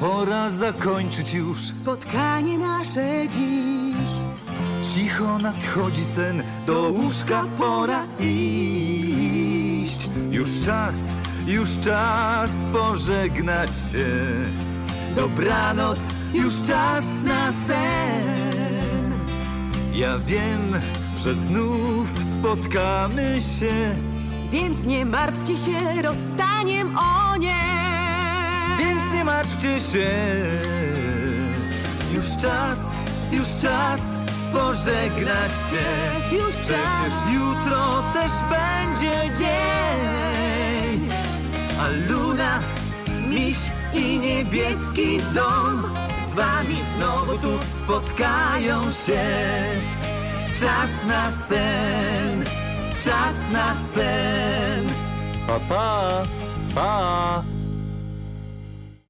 pora zakończyć już. Spotkanie nasze dziś. Cicho nadchodzi sen, do łóżka pora iść. Już czas, już czas pożegnać się. Dobranoc, już czas na sen. Ja wiem, że znów spotkamy się, Więc nie martwcie się rozstaniem, o nie! Martwcie się. Już czas, już czas pożegnać się. Już Przecież czas. jutro też będzie dzień. A Luna, miś i niebieski dom z wami znowu tu spotkają się. Czas na sen, czas na sen. Pa, pa, pa.